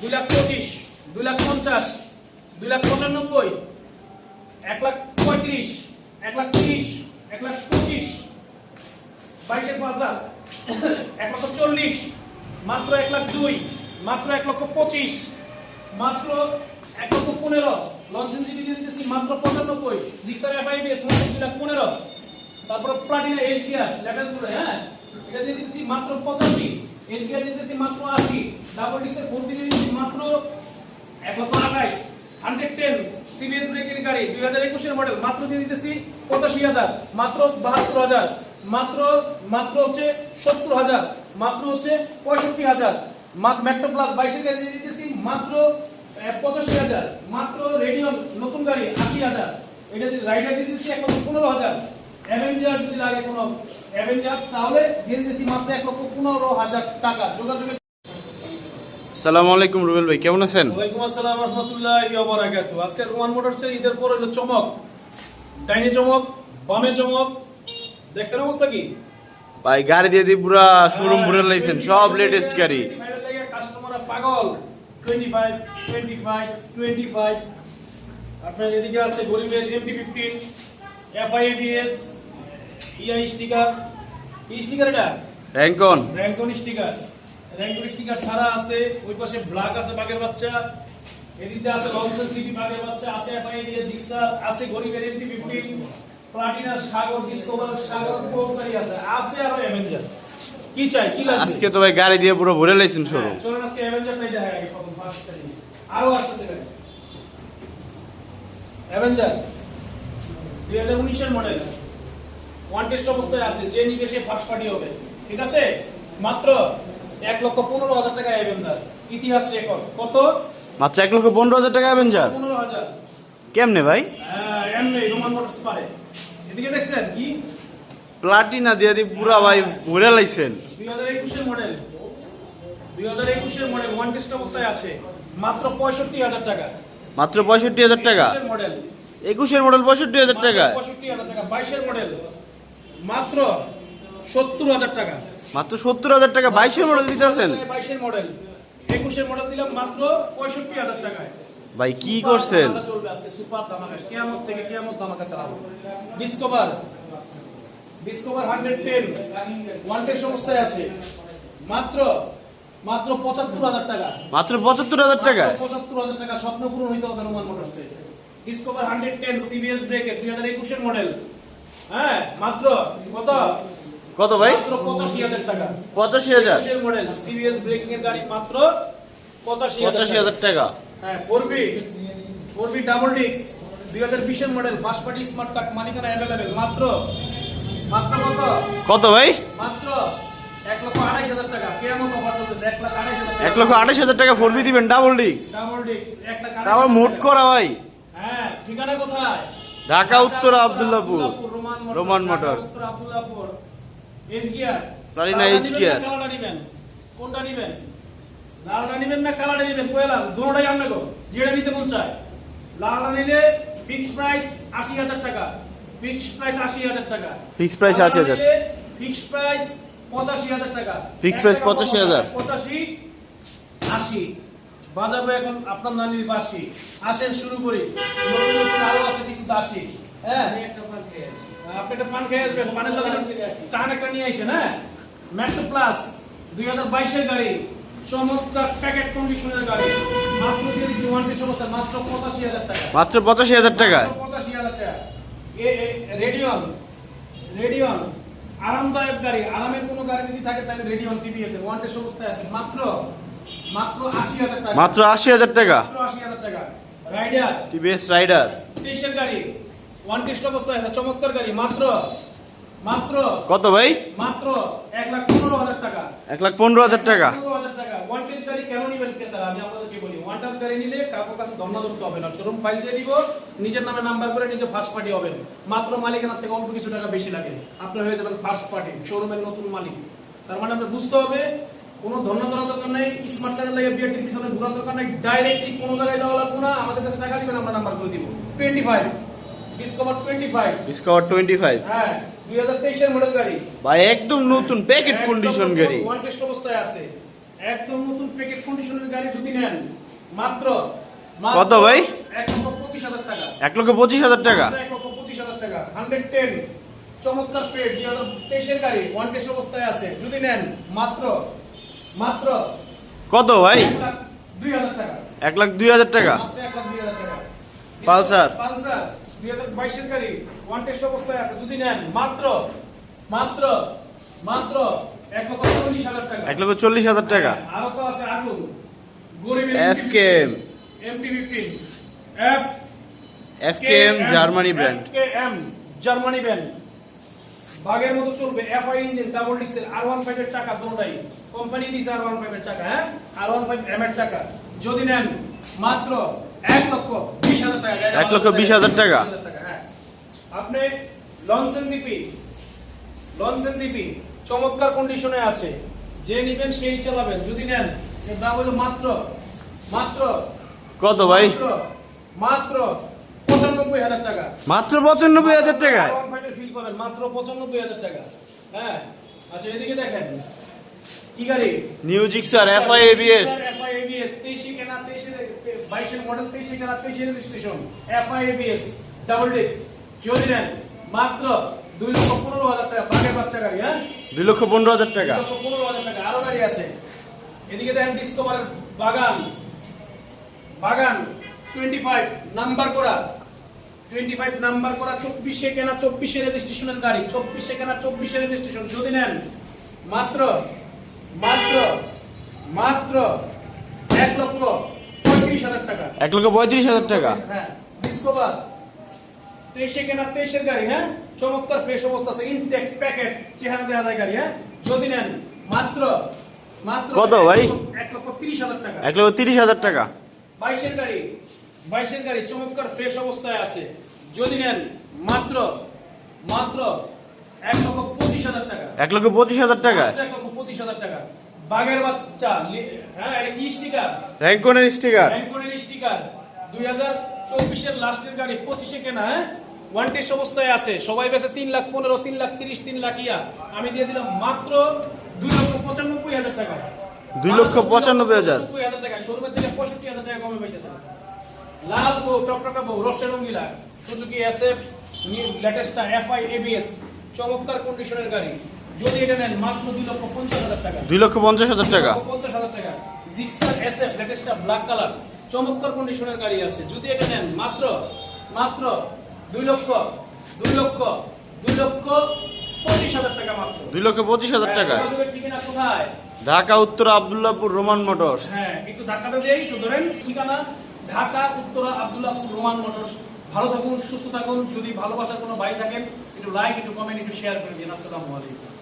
দুই লাখ পঁচিশ, দুই লাখ পঞ্চাশ, দুই লাখ পঁচানব্বই, এক লাখ পঁয়ত্রিশ, এক লাখ তিরিশ, এক লাখ পঁচিশ বাইশের পাঁচ এক লক্ষ চল্লিশ, মাত্র এক লাখ দুই, মাত্র এক লক্ষ পঁচিশ, মাত্র এক লক্ষ পনেরো লঞ্চেন জিবি দিয়ে দিতেছি মাত্র পঁচানব্বই, জিক্সার এফআইবিএস মাত্র দুই লাখ পনেরো, তারপর প্লাটিনা এইচ গিয়ার লেটেস্ট হ্যাঁ? এটা দিয়ে দিতেছি মাত্র পঁচাশি এইচ গিয়ার দিতেছি মাত্র আশি ডাবল ডিক্সের ফোর দিয়ে দিতেছি মাত্র এক লক্ষ আঠাইশ হান্ড্রেড সিবিএস ব্রেকের দুই হাজার একুশের মডেল, মাত্র দিয়ে দিতেছি পঁচাশি হাজার, মাত্র বাহাত্তর হাজার, মাত্র মাত্র হচ্ছে সত্তর হাজার, মাত্র হচ্ছে পঁয়ষট্টি হাজার মেট্রো প্লাস বাইশের গাড়ি দিয়ে দিতেছি, মাত্র পঁচাশি হাজার, মাত্র রেডিয়ন নতুন গাড়ি, আশি হাজার, এটা দিয়ে রাইডার দিয়ে দিতেছি এক লক্ষ পনেরো হাজার অ্যাভেঞ্জার যদি লাগে কোনো অ্যাভেঞ্জার তাহলে দিয়ে দিতেছি মাত্র এক লক্ষ পনেরো হাজার টাকা। যোগাযোগের সালামু আলাইকুম রুবেল ভাই কেমন আছেন? ওয়ালাইকুম আসসালাম রহমতুল্লাহি ওয়া বারাকাতু। আজকে রোমান মোটরসের ঈদের পর হলো চমক। ডাইনে চমক বামে চমক। দেখছেন অবস্থা কি? ভাই গাড়ি দিয়ে দিয়ে পুরা শোরুম ভরে লাইছেন সব লেটেস্ট গাড়ি। কাস্টমাররা পাগল। 25 25 25 আপনার এদিকে আছে গরিবের এমপি 15 এফআইডিএস ইআই স্টিকার ই স্টিকার এটা? র্যাঙ্কন র্যাঙ্কন স্টিকার র্যাঙ্কন স্টিকার সারা আছে ওই পাশে ব্ল্যাক আছে বাঘের বাচ্চা এদিকে আছে লনসন সিটি বাঘের বাচ্চা আছে এফআইডি জিক্সার আছে গরিবের এমপি 15 প্লাটিনার সাগর ডিসকভার সাগর কোম্পানি আছে আছে আরও অ্যাভেঞ্জার কি চাই কি লাগবে? আজকে তো ভাই গাড়ি দিয়ে পুরো ভরে লাইছেন শোরুম হ্যাঁ, চলুন আজকে অ্যাভেঞ্জার নাই দেখা আগে প্রথম ফার্স্ট টাইম আরও আসতেছে গাড়ি। অ্যাভেঞ্জার 2019 এর মডেল ওয়ান টেস্ট অবস্থায় আছে যে নিবে সে ফার্স্ট পার্টি হবে। ঠিক আছে? মাত্র এক লক্ষ পনেরো হাজার টাকা অ্যাভেঞ্জার ইতিহাস রেকর্ড কত? মাত্র এক লক্ষ পনেরো হাজার টাকা অ্যাভেঞ্জার পনেরো হাজার। কেমনে ভাই? হ্যাঁ এমনি রোমান মোটরস পারে। এদিকে দেখছেন কি? প্লাটিনা দিয়ে দিয়ে পুরা ভাই ভরে লাইছেন। দুই হাজার একুশের মডেল দুই হাজার একুশের মডেল ওয়ান টেস্ট অবস্থায় আছে। মাত্র পঁয়ষট্টি হাজার টাকা। মাত্র পঁয়ষট্টি হাজার টাকা। মডেল একুশের মডেল পঁয়ষট্টি হাজার টাকা। পঁয়ষট্টি হাজার টাকা। বাইশের মডেল মাত্র সত্তর হাজার টাকা। মাত্র সত্তর হাজার টাকা বাইশের মডেল দিতেছেন? বাইশের মডেল একুশের মডেল দিলাম মাত্র পঁয়ষট্টি হাজার টাকায়। ভাই কি করছেন? ধামাকা চলবে আজকে সুপার ধামাকা কিয়ামত থেকে কিয়ামত ধামাকা চালাবো। Discover Discover hundred ten one test অবস্থায় আছে। মাত্র টাকা। মাত্র টাকা? পঁচাত্তর হাজার টাকা স্বপ্ন পূরণ হইতে হবে রোমান মোটরসে ডিসকভার হান্ড্রেড টেন সিবিএস ব্রেকের একুশের মডেল হ্যাঁ মাত্র কত? কত ভাই? পঁচাশি হাজার টাকা। পঁচাশি হাজার? মডেল সিবিএস ব্রেকিং এর গাড়ি মাত্র পঁচাশি পঁচাশি হাজার টাকা। হ্যাঁ ফোর বি ডাবল ডিক্স দুই হাজার বিশের model first party smart card মালিকানা অ্যাভেলেবেল মাত্র মাত্র কত? কত ভাই? মাত্র এক লক্ষ আড়াইশ হাজার টাকা। কেমন অফার চলতেছে এক লাখ আড়াইশ হাজার এক লক্ষ আঠাশ হাজার টাকা দিবেন ডাবল ডাবল ডিক্স এক লাখ তারপর মোট করা ভাই। হ্যাঁ ঠিকানা কোথায়? ঢাকা উত্তরা আবদুল্লাপুর। Roman Motors. উত্তর আব্দুল্লাহপুর এস গিয়ার প্লাটিনা নিবেন gear। কালোটা নিবেন। কোনটা নিবেন? লালটা নিবেন না কালারটা নিবেন? কয়লা? দুটোটাই আপনাকে যেটা নিতে মন চায়। লালটা নিলে ফিক্সড প্রাইস আশি হাজার টাকা। ফিক্সড প্রাইস আশি হাজার টাকা। Fixed price 80,000 ফিক্সড প্রাইস পঁচাশি হাজার টাকা। Fixed price 85,000 পঁচাশি আশি। বাজাবে এখন আপনার নানির বাসি। আসেন শুরু করি। আরও আছে কিছু দাসি হ্যাঁ? আপনি একটা পান খেয়ে আসবেন পানের লগে টান একটা নিয়ে আসেন হ্যাঁ? প্লাস দুই হাজার বাইশের গাড়ি চমৎকার প্যাকেট কন্ডিশনের গাড়ি মাত্র দিয়ে দিচ্ছি ওয়ান টেস্ট অবস্থা মাত্র পঁচাশি হাজার টাকা। মাত্র পঁচাশি হাজার টাকা পঁচাশি হাজার টাকা। রেডিয়ন রেডিয়ন আরামদায়ক গাড়ি আরামের কোনো গাড়ি যদি থাকে তাহলে রেডিয়ন টিভিএস এর ওয়ান টেস্ট অবস্থায় আছে মাত্র মাত্র আশি হাজার টাকা। মাত্র আশি হাজার টাকা? মাত্র আশি হাজার টাকা। রাইডার টিভিএস রাইডার তেইশের গাড়ি ওয়ান টেস্ট অবস্থায় আছে চমৎকার গাড়ি মাত্র মাত্র কত ভাই? মাত্র এক লাখ পনেরো হাজার টাকা। এক লাখ পনেরো হাজার টাকা। পনেরো হাজার টাকা। ওয়ান টেস্ট গাড়ি কেন নিবেন ক্রেতারা? আমি আপনাদেরকে বলি ওয়ান টেস্ট গাড়ি নিলে কাকুর কাছে ধর্ণা ধরতে হবে না। শোরুম ফাইল দিয়ে দিব নিজের নামে নাম্বার করে নিজে ফার্স্ট পার্টি হবেন। মাত্র মালিকানার থেকে অল্প কিছু টাকা বেশি লাগে। আপনার হয়ে যাবেন ফার্স্ট পার্টি শোরুমের নতুন মালিক। তার মানে আপনার বুঝতে হবে কোনো ধর্ণা ধরার দরকার নেই স্মার্ট কার্ডের লাগে বিআরটির পিছনে ঘোরার দরকার নেই ডাইরেক্টলি কোনো জায়গায় যাওয়া লাগবে না। আমাদের কাছে টাকা দিবেন আমরা নাম্বার করে দিব। Twenty five Discover twenty five Discover twenty five হ্যাঁ দুই হাজার তেইশের মডেল গাড়ি। ভাই একদম নতুন প্যাকেট কন্ডিশন গাড়ি। ওয়ান টেস্ট অবস্থায় আছে। একদম নতুন প্যাকেট কন্ডিশনের গাড়ি যদি নেন মাত্র কত ভাই? এক লক্ষ পঁচিশ হাজার টাকা। এক লক্ষ পঁচিশ হাজার টাকা। এক লক্ষ পঁচিশ হাজার টাকা। হান্ড্রেড টেন চমৎকার প্লেট দুই হাজার তেইশের গাড়ি ওয়ান টেস্ট অবস্থায় আছে। যদি নেন মাত্র মাত্র কত ভাই? এক লাখ দুই হাজার টাকা। এক লাখ দুই হাজার টাকা। মাত্র এক লাখ দুই হাজার টাকা। পালসার। পালসার। দুই হাজার বাইশের গাড়ি ওয়ান টেস্ট অবস্থায় আছে। যদি নেন মাত্র মাত্র মাত্র এক লক্ষ চল্লিশ হাজার টাকা। এক লক্ষ চল্লিশ হাজার টাকা। আরও তো আছে আগুন গরিবের FKM MT fifteen F F K M Germany brand M Germany brand বাগের মতো চলবে এফআই ইঞ্জিন ডাবল ডিক্সের আর ওয়ান ফাইভ এর চাকা দুটোটাই কোম্পানি দিছে আর ওয়ান ফাইভ এর চাকা হ্যাঁ? আর ওয়ান ফাইভ এম এর চাকা। যদি নেন মাত্র এক লক্ষ টাকা এক লক্ষ বিশ হাজার টাকা। আপনি চমৎকার কন্ডিশনে আছে। যে নিবেন সেই চালাবেন। যদি নেন এর দাম হলো মাত্র মাত্র কত ভাই? মাত্র পঁচানব্বই হাজার টাকা। মাত্র পঁচানব্বই হাজার টাকায়? ফিল করেন মাত্র পঁচানব্বই হাজার টাকা। হ্যাঁ আচ্ছা এদিকে দেখেন। কি গাড়ি? New Gixxer F I ABS FI ABS তেইশে কেনা তেইশে বাইশের মডেল তেইশে কেনা তেইশে registration FI ABS double disc যদি নেন মাত্র দুই লক্ষ পনেরো হাজার টাকা বাঘের বাচ্চা গাড়ি হ্যাঁ? দুই লক্ষ পনেরো হাজার টাকা। দুই লক্ষ পনেরো হাজার টাকা আরও গাড়ি আছে। এদিকে দেখেন ডিসকভার বাগান। বাগান টোয়েন্টি ফাইভ নাম্বার করা। টোয়েন্টি ফাইভ নাম্বার করা চব্বিশে কেনা চব্বিশে রেজিস্ট্রেশনের গাড়ি চব্বিশে কেনা চব্বিশে রেজিস্ট্রেশন যদি নেন মাত্র মাত্র মাত্র এক লক্ষ পঁয়ত্রিশ হাজার টাকা। এক লক্ষ পঁয়ত্রিশ হাজার টাকা। হ্যাঁ ডিসকভার তেইশে কেনা তেইশের গাড়ি হ্যাঁ? চমৎকার ফ্রেশ অবস্থা আছে ইনটেক প্যাকেট চেহারা দেওয়া যায় গাড়ি হ্যাঁ? যদি নেন মাত্র মাত্র কত ভাই? এক লক্ষ তিরিশ হাজার টাকা। এক লক্ষ তিরিশ হাজার টাকা। বাইশের গাড়ি বাইশের গাড়ি চমৎকার ফ্রেশ অবস্থায় আছে। যদি নেন মাত্র মাত্র এক লক্ষ পঁচিশ হাজার টাকা। এক লক্ষ পঁচিশ হাজার টাকা। এক লক্ষ পঁচিশ হাজার টাকা। বাঘের বাচ্চা হ্যাঁ এটা কি স্টিকার র্যাঙ্কনের স্টিকার ব্যাংকনের স্টিকার দুই হাজার চব্বিশের লাস্টের গাড়ি পঁচিশে কেনা হ্যাঁ? ওয়ান টেস্ট অবস্থায় আছে। সবাই বেছে তিন লাখ পনেরো তিন লাখ তিরিশ তিন লাখ ইয়া। আমি দিয়ে দিলাম মাত্র দুই লক্ষ পঁচানব্বই হাজার টাকা। দুই লক্ষ পঁচানব্বই হাজার। পঁচানব্বই হাজার টাকা। শোরুমের থেকে পঁয়ষট্টি হাজার টাকা কমে পাইতেছে। লাল বউ টকটকা বউ রসের রঙ্গিলা সুজুকি এসএফ লেটেস্টটা এফআই এবিএস চমৎকার কন্ডিশনের গাড়ি। যদি এটা নেন মাত্র দুই লক্ষ পঞ্চাশ হাজার টাকা। দুই লক্ষ পঞ্চাশ হাজার টাকা। পঞ্চাশ হাজার টাকা। জিক্সার লেটেস্টটা ব্ল্যাক কালার চমৎকার কন্ডিশনের গাড়ি আছে। যদি এটা নেন মাত্র মাত্র দুই লক্ষ দুই লক্ষ দুই লক্ষ পঁচিশ হাজার টাকা মাত্র। দুই লক্ষ পঁচিশ হাজার টাকা। হ্যাঁ, ঠিকানা কোথায়? ঢাকা উত্তর আবদুল্লাহপুর রোমান মোটরস। হ্যাঁ একটু ধাক্কাটা দিয়ে একটু ধরেন। ঠিকানা ঢাকা উত্তরা আব্দুল্লাহপুর রোমান মোটরস। ভালো থাকুন সুস্থ থাকুন। যদি ভালোবাসার কোনো ভাই থাকেন একটু লাইক একটু কমেন্ট একটু শেয়ার করে দিন। আসসালামু আলাইকুম।